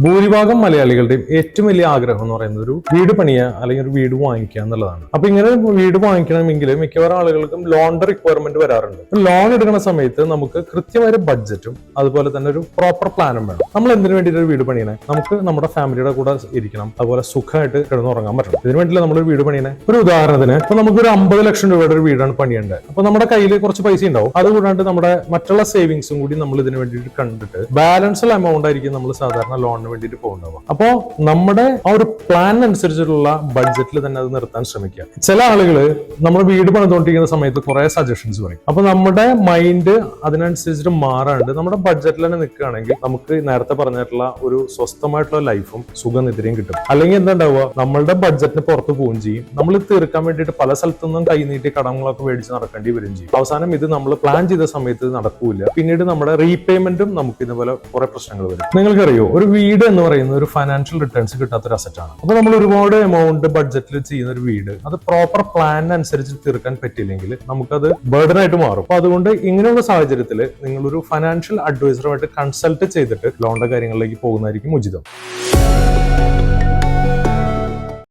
ഭൂരിഭാഗം മലയാളികളുടെയും ഏറ്റവും വലിയ ആഗ്രഹം എന്ന് പറയുന്നത് ഒരു വീട് പണിയുക അല്ലെങ്കിൽ ഒരു വീട് വാങ്ങിക്കുക എന്നുള്ളതാണ്. അപ്പൊ ഇങ്ങനെ വീട് വാങ്ങിക്കണമെങ്കിൽ മിക്കവാറും ആളുകൾക്കും ലോണിന്റെ റിക്വയർമെന്റ് വരാറുണ്ട്. ലോൺ എടുക്കുന്ന സമയത്ത് നമുക്ക് കൃത്യമായ ബഡ്ജറ്റും അതുപോലെ തന്നെ ഒരു പ്രോപ്പർ പ്ലാനും വേണം. നമ്മൾ എന്തിനു വേണ്ടിയിട്ട് ഒരു വീട് പണിയണേ? നമുക്ക് നമ്മുടെ ഫാമിലിയുടെ കൂടെ ഇരിക്കണം. അതുപോലെ സുഖമായിട്ട് കിടന്നുറങ്ങാൻ പറ്റണം. ഇതിനു വേണ്ടിയില്ല നമ്മൾ ഒരു വീട് പണിയണേ. ഒരു ഉദാഹരണത്തിന് ഇപ്പൊ നമുക്ക് ഒരു അമ്പത് ലക്ഷം രൂപയുടെ ഒരു വീടാണ് പണിയേണ്ടത്. അപ്പൊ നമ്മുടെ കയ്യിൽ കുറച്ച് പൈസ ഉണ്ടാവും. അതുകൂടാണ്ട് നമ്മുടെ മറ്റുള്ള സേവിങ്സും കൂടി നമ്മൾ ഇതിനു വേണ്ടിയിട്ട് കണ്ടിട്ട് ബാലൻസുള്ള എമൗണ്ട് ആയിരിക്കും നമ്മൾ സാധാരണ ലോണിന് വേണ്ടിയിട്ട് പോകുന്നുണ്ടാവുക അപ്പോ നമ്മുടെ ആ ഒരു പ്ലാൻ അനുസരിച്ചിട്ടുള്ള ബഡ്ജറ്റിൽ തന്നെ അത് നിർത്താൻ ശ്രമിക്കുക. ചില ആളുകൾ നമ്മൾ വീട് പണിതുകൊണ്ടിരിക്കുന്ന സമയത്ത് കുറെ സജഷൻസ് പറയും. അപ്പൊ നമ്മുടെ മൈൻഡ് അതിനനുസരിച്ചിട്ട് മാറാണ്ട് നമ്മുടെ ബഡ്ജറ്റിൽ തന്നെ നിൽക്കുകയാണെങ്കിൽ നമുക്ക് നേരത്തെ പറഞ്ഞിട്ടുള്ള ഒരു സ്വസ്ഥമായിട്ടുള്ള ലൈഫും സുഖനിദ്രയും കിട്ടും. അല്ലെങ്കിൽ എന്താ ഉണ്ടാവുക നമ്മളുടെ ബഡ്ജറ്റിന് പുറത്ത് പോവുകയും ചെയ്യും. നമ്മൾ തീർക്കാൻ വേണ്ടിയിട്ട് പല സ്ഥലത്തു നിന്നും കൈ നീട്ടി കടങ്ങളൊക്കെ മേടിച്ച് നടക്കേണ്ടി വരും ചെയ്യും. അവസാനം ഇത് നമ്മൾ പ്ലാൻ ചെയ്ത സമയത്ത് നടക്കൂല. പിന്നീട് നമ്മുടെ റീപേയ്മെന്റും നമുക്ക് ഇതുപോലെ കുറെ പ്രശ്നങ്ങൾ വരും. നിങ്ങൾക്കറിയോ ഒരു വീട് എന്ന് പറയുന്നത് ഒരു ഫൈനാൻഷ്യൽ റിട്ടേൺസ് കിട്ടാത്ത ഒരു അസറ്റാണ് അപ്പോൾ അപ്പൊ നമ്മൾ ഒരുപാട് എമൗണ്ട് ബഡ്ജറ്റിൽ ചെയ്യുന്ന ഒരു വീട് അത് പ്രോപ്പർ പ്ലാൻ അനുസരിച്ച് തീർക്കാൻ പറ്റിയില്ലെങ്കിൽ നമുക്കത് ബർഡൻ ആയിട്ട് മാറും. അപ്പൊ അതുകൊണ്ട് ഇങ്ങനെയുള്ള സാഹചര്യത്തിൽ നിങ്ങളൊരു ഫൈനാൻഷ്യൽ അഡ്വൈസറുമായിട്ട് കൺസൾട്ട് ചെയ്തിട്ട് ലോണിന്റെ കാര്യങ്ങളിലേക്ക് പോകുന്നതായിരിക്കും ഉചിതം.